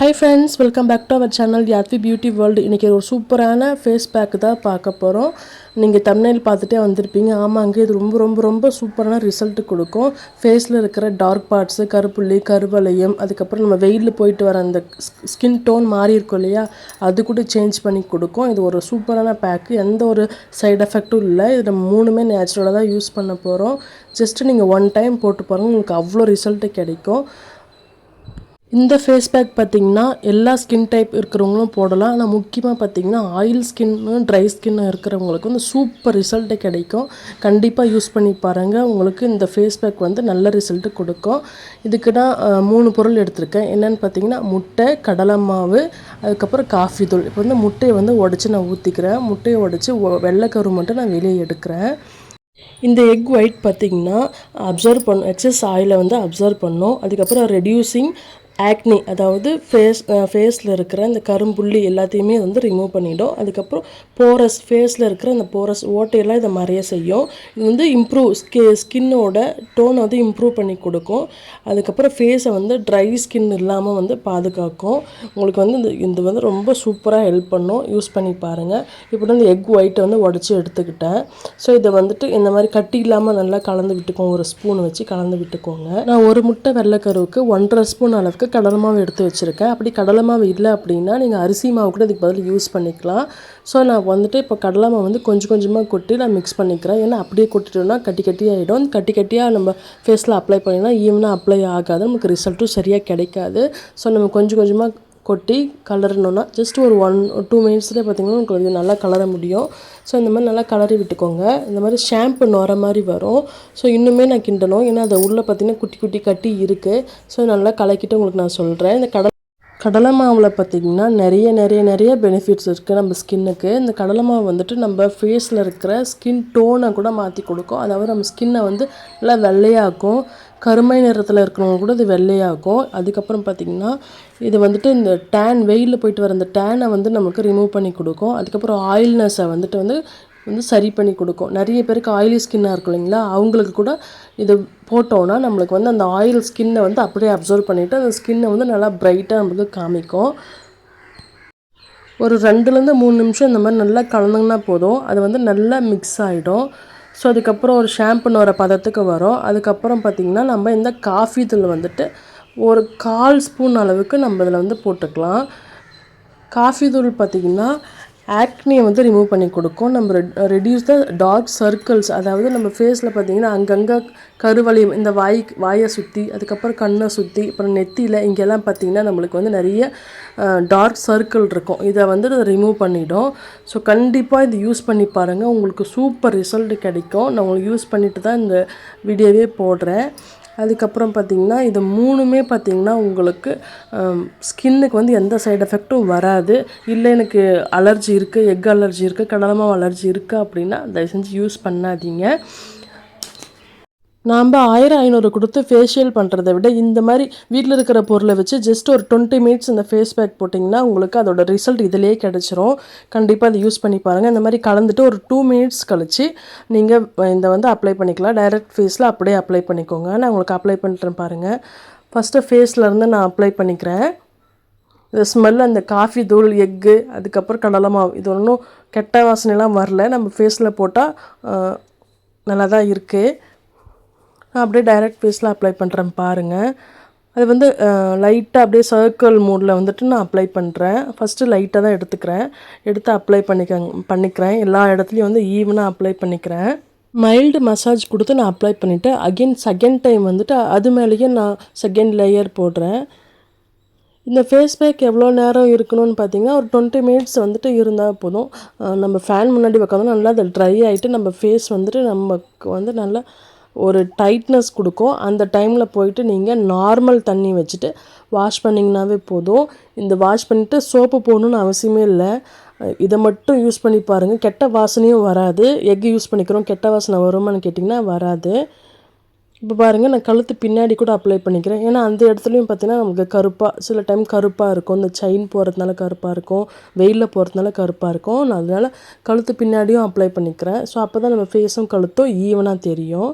Hi friends welcome back to our channel Yathvi beauty world இன்றைக்கி ஒரு சூப்பரான face pack தான் பார்க்க போகிறோம் நீங்கள் தமிழில் பார்த்துட்டே வந்திருப்பீங்க. ஆமாங்க இது ரொம்ப ரொம்ப ரொம்ப சூப்பரான ரிசல்ட் கொடுக்கும். ஃபேஸில் இருக்கிற டார்க் பார்ட்ஸு கருப்புள்ளி கருவளையம் அதுக்கப்புறம் நம்ம வெயிலில் போயிட்டு வர அந்த ஸ்கின் டோன் மாறி இருக்கும் இல்லையா? அது கூட சேஞ்ச் பண்ணி கொடுக்கும். இது ஒரு சூப்பரான பேக்கு எந்த ஒரு சைடு எஃபெக்ட்டும் இல்லை. இது நம்ம மூணுமே நேச்சுரலாக தான் யூஸ் பண்ண போகிறோம் ஜஸ்ட்டு நீங்கள் ஒன் டைம் போட்டு பாருங்கள் உங்களுக்கு அவ்வளோ ரிசல்ட்டு கிடைக்கும். இந்த ஃபேஸ் பேக் பார்த்திங்கன்னா எல்லா ஸ்கின் டைப் இருக்கிறவங்களும் போடலாம். ஆனால் முக்கியமாக பார்த்திங்கன்னா ஆயில் ஸ்கின்னு ட்ரை ஸ்கின்னு இருக்கிறவங்களுக்கு வந்து சூப்பர் ரிசல்ட்டு கிடைக்கும். கண்டிப்பாக யூஸ் பண்ணி பாருங்கள் உங்களுக்கு இந்த ஃபேஸ் பேக் வந்து நல்ல ரிசல்ட்டு கொடுக்கும். இதுக்கு நான் மூணு பொருள் எடுத்திருக்கேன். என்னென்னு பார்த்தீங்கன்னா முட்டை கடலை மாவு அதுக்கப்புறம் காஃபி தூள். இப்போ வந்து முட்டையை வந்து உடச்சி நான் ஊற்றிக்கிறேன் முட்டையை உடச்சி வெள்ளைக்கரு மட்டும் நான் வெளியே எடுக்கிறேன். இந்த எக் ஒயிட் பார்த்திங்கன்னா அப்சர்வ் பண்ணும் எக்ஸஸ் ஆயிலை வந்து அப்சர்வ் பண்ணும். அதுக்கப்புறம் ரெடியூசிங் ஆக்னி அதாவது ஃபேஸ் ஃபேஸில் இருக்கிற இந்த கரும்புள்ளி எல்லாத்தையுமே வந்து ரிமூவ் பண்ணிவிடும் அதுக்கப்புறம் போரஸ் ஃபேஸில் இருக்கிற அந்த போரஸ் ஓட்டையெல்லாம் இதை மறைய செய்யும். இது வந்து இம்ப்ரூவ் ஸ்கி ஸ்கின்னோட டோனை வந்து இம்ப்ரூவ் பண்ணி கொடுக்கும். அதுக்கப்புறம் ஃபேஸை வந்து ட்ரை ஸ்கின் இல்லாமல் வந்து பாதுகாக்கும். உங்களுக்கு வந்து இந்த இது வந்து ரொம்ப சூப்பராக ஹெல்ப் பண்ணும். யூஸ் பண்ணி பாருங்கள் இப்போ வந்து எக் ஒயிட்டை வந்து உடச்சி எடுத்துக்கிட்டேன். ஸோ இதை வந்துட்டு இந்த மாதிரி கட்டி இல்லாமல் நல்லா கலந்து விட்டுக்கோங்க. ஒரு ஸ்பூன் வச்சு கலந்து விட்டுக்கோங்க. நான் ஒரு முட்டை வெள்ளைக்கருவுக்கு ஒன்றரை ஸ்பூன் அளவுக்கு கடலை மாவு எடுத்து வச்சுருக்கேன். அப்படி கடலை மாவு இல்லை அப்படின்னா நீங்கள் அரிசி மாவு கூட இதுக்கு பதில் யூஸ் பண்ணிக்கலாம். ஸோ நான் வந்துட்டு இப்போ கடலை மாவு வந்து கொஞ்சம் கொஞ்சமாக கொட்டி நான் மிக்ஸ் பண்ணிக்கிறேன். ஏன்னா அப்படியே கொட்டிட்டோம்னா கட்டி கட்டி ஆகிடும் கட்டி கட்டியாக நம்ம ஃபேஸில் அப்ளை பண்ணினா ஈவனாக அப்ளை ஆகாது. நமக்கு ரிசல்ட்டும் சரியாக கிடைக்காது. ஸோ நம்ம கொஞ்சம் கொஞ்சமாக கொட்டி கலரணுன்னா ஜஸ்ட் ஒரு ஒன் டூ மினிட்ஸ்லேயே பார்த்திங்கன்னா உங்களுக்கு நல்லா கலர முடியும். ஸோ இந்த மாதிரி நல்லா கலரி விட்டுக்கோங்க. இந்த மாதிரி ஷாம்பு நுர மாதிரி வரும். ஸோ இன்னுமே நான் கிண்டணும். ஏன்னா அதை உள்ளே பார்த்திங்கன்னா குட்டி குட்டி கட்டி இருக்குது ஸோ நல்லா கலக்கிட்டு உங்களுக்கு நான் சொல்கிறேன் இந்த கடல் கடலை மாவில் பார்த்திங்கன்னா நிறைய நிறைய நிறைய பெனிஃபிட்ஸ் இருக்குது நம்ம ஸ்கின்னுக்கு இந்த கடலை மாவு வந்துட்டு நம்ம ஃபேஸில் இருக்கிற ஸ்கின் டோனை கூட மாற்றி கொடுக்கும். அதாவது நம்ம ஸ்கின்னை வந்து நல்லா வெள்ளையாக்கும். கருமை நிறத்தில் இருக்கிறவங்க கூட இது வெள்ளையாகும். அதுக்கப்புறம் பார்த்திங்கன்னா இது வந்துட்டு இந்த டேன் வெயிலில் போயிட்டு வர அந்த டேனை வந்து நமக்கு ரிமூவ் பண்ணி கொடுக்கும். அதுக்கப்புறம் ஆயில்னஸை வந்துட்டு வந்து வந்து சரி பண்ணி கொடுக்கும். நிறைய பேருக்கு ஆயிலி ஸ்கின்னாக இருக்கும் இல்லைங்களா? அவங்களுக்கு கூட இது போட்டோன்னா நம்மளுக்கு வந்து அந்த ஆயில் ஸ்கின்னை வந்து அப்படியே அப்சர்வ் பண்ணிவிட்டு அந்த ஸ்கின்னை வந்து நல்லா ப்ரைட்டாக நம்மளுக்கு காமிக்கும். ஒரு ரெண்டுலேருந்து மூணு நிமிஷம் இந்த மாதிரி நல்லா கலந்துங்கன்னா போதும். அது வந்து நல்லா மிக்ஸ் ஆகிடும் ஸோ அதுக்கப்புறம் ஒரு ஷாம்புன்னு வர பதத்துக்கு வரும். அதுக்கப்புறம் பார்த்திங்கன்னா நம்ம இந்த காஃபி தூள் வந்துட்டு ஒரு கால் ஸ்பூன் அளவுக்கு நம்ம இதில் வந்து போட்டுக்கலாம். காஃபி தூள் பார்த்திங்கன்னா ஆக்னியை வந்து ரிமூவ் பண்ணி கொடுக்கும். நம்ம ரெடியூஸ் த டார்க் சர்க்கிள்ஸ் அதாவது நம்ம ஃபேஸில் பார்த்தீங்கன்னா அங்கங்கே கருவளையம் இந்த வாய் வாயை சுற்றி அதுக்கப்புறம் கண்ணை சுற்றி அப்புறம் நெத்தியில் இங்கெல்லாம் பார்த்திங்கன்னா நம்மளுக்கு வந்து நிறைய டார்க் சர்க்கிள் இருக்கும். இதை வந்து ரிமூவ் பண்ணிவிடும் ஸோ கண்டிப்பாக இது யூஸ் பண்ணி பாருங்கள் உங்களுக்கு சூப்பர் ரிசல்ட் கிடைக்கும். நான் உங்களுக்கு யூஸ் பண்ணிட்டு தான் இந்த வீடியோவே போடுறேன். அதுக்கப்புறம் பார்த்திங்கன்னா இது மூணுமே பார்த்திங்கன்னா உங்களுக்கு ஸ்கின்னுக்கு வந்து எந்த சைடு எஃபெக்ட்டும் வராது. இல்லை எனக்கு அலர்ஜி இருக்குது எக் அலர்ஜி இருக்குது கடலமாவு அலர்ஜி இருக்குது அப்படின்னா தயவு செஞ்சு யூஸ் பண்ணாதீங்க. நாம் ஆயிரம் ஐநூறு கொடுத்து ஃபேஷியல் பண்ணுறதை விட இந்த மாதிரி வீட்டில் இருக்கிற பொருளை வச்சு ஜஸ்ட் ஒரு டுவெண்ட்டி மினிட்ஸ் இந்த ஃபேஸ் பேக் போட்டிங்கன்னா உங்களுக்கு அதோட ரிசல்ட் இதிலே கிடச்சிரும். கண்டிப்பாக அதை யூஸ் பண்ணி பாருங்கள் இந்த மாதிரி கலந்துட்டு ஒரு டூ மினிட்ஸ் கழித்து நீங்கள் இந்த வந்து அப்ளை பண்ணிக்கலாம். டைரக்ட் ஃபேஸில் அப்படியே அப்ளை பண்ணிக்கோங்க. நான் உங்களுக்கு அப்ளை பண்ணுறேன் பாருங்கள் ஃபஸ்ட்டு ஃபேஸ்லேருந்து நான் அப்ளை பண்ணிக்கிறேன். இந்த ஸ்மெல் அந்த காஃபி தூள் எக்கு அதுக்கப்புறம் கடலை மாவு இது ஒன்றும் கெட்ட வாசனைலாம் வரல. நம்ம ஃபேஸில் போட்டால் நல்லா தான் இருக்குது நான் அப்படியே டைரக்ட் ஃபேஸில் அப்ளை பண்ணுறேன் பாருங்கள் அது வந்து லைட்டாக அப்படியே சர்க்கிள் மூடில் வந்துட்டு நான் அப்ளை பண்ணுறேன் ஃபஸ்ட்டு லைட்டாக தான் எடுத்துக்கிறேன். எடுத்து அப்ளை பண்ணிக்க பண்ணிக்கிறேன். எல்லா இடத்துலையும் வந்து ஈவனாக அப்ளை பண்ணிக்கிறேன். மைல்டு மசாஜ் கொடுத்து நான் அப்ளை பண்ணிவிட்டு அகெயின் செகண்ட் டைம் வந்துட்டு அது மேலேயே நான் செகண்ட் லேயர் போடுறேன். இந்த ஃபேஸ் பேக் எவ்வளோ நேரம் இருக்கணும்னு பார்த்தீங்கன்னா ஒரு டுவெண்ட்டி மினிட்ஸ் வந்துட்டு இருந்தால் போதும். நம்ம ஃபேன் முன்னாடி உட்காந்து நல்லா அது ட்ரை ஆகிட்டு நம்ம ஃபேஸ் வந்துட்டு நமக்கு வந்து நல்லா ஒரு டைட்னஸ் கொடுக்கும். அந்த டைமில் போயிட்டு நீங்கள் நார்மல் தண்ணி வச்சுட்டு வாஷ் பண்ணிங்கனாவே போதும். இந்த வாஷ் பண்ணிவிட்டு சோப்பு போடணுன்னு அவசியமே இல்லை. இதை மட்டும் யூஸ் பண்ணி பாருங்கள் கெட்ட வாசனையும் வராது. எக் யூஸ் பண்ணிக்கிறோம். கெட்ட வாசனை வருமானு கேட்டிங்கன்னா வராது. இப்போ பாருங்கள் நான் கழுத்து பின்னாடி கூட அப்ளை பண்ணிக்கிறேன். ஏன்னா அந்த இடத்துலையும் பார்த்தீங்கன்னா நமக்கு கருப்பாக சில டைம் கருப்பாக இருக்கும். இந்த செயின் போகிறதுனால கருப்பாக இருக்கும். வெயிலில் போகிறதுனால கருப்பாக இருக்கும். நான் அதனால் கழுத்து பின்னாடியும் அப்ளை பண்ணிக்கிறேன். ஸோ அப்போ தான் நம்ம ஃபேஸும் கழுத்தும் ஈவனாக தெரியும்.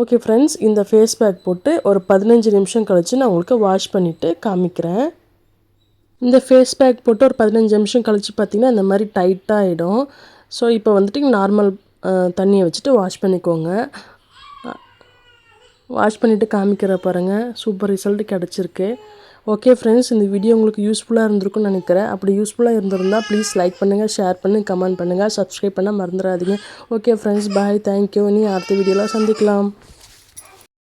ஓகே ஃப்ரெண்ட்ஸ் இந்த ஃபேஸ் பேக் போட்டு ஒரு பதினஞ்சு நிமிஷம் கழித்து நான் உங்களுக்கு வாஷ் பண்ணிவிட்டு காமிக்கிறேன். இந்த ஃபேஸ் பேக் போட்டு ஒரு பதினஞ்சு நிமிஷம் கழித்து பார்த்தீங்கன்னா இந்த மாதிரி டைட்டாக ஆகிடும் ஸோ இப்போ வந்துட்டு நார்மல் தண்ணியை வச்சுட்டு வாஷ் பண்ணிக்கோங்க. வாஷ் பண்ணிவிட்டு காமிக்கிற பாருங்கள் சூப்பர் ரிசல்ட் கிடச்சிருக்கு. ஓகே ஃப்ரெண்ட்ஸ் இந்த வீடியோ உங்களுக்கு யூஸ்ஃபுல்லாக இருந்திருக்கும்னு நினைக்கிறேன். அப்படி யூஸ்ஃபுல்லாக இருந்திருந்தால் ப்ளீஸ் லைக் பண்ணுங்கள் ஷேர் பண்ணி கமெண்ட் பண்ணுங்கள் சப்ஸ்கிரைப் பண்ண மறந்துடாதீங்க. ஓகே ஃப்ரெண்ட்ஸ் பாய் தேங்க்யூ நீ அடுத்த வீடியோவில் சந்திக்கலாம்.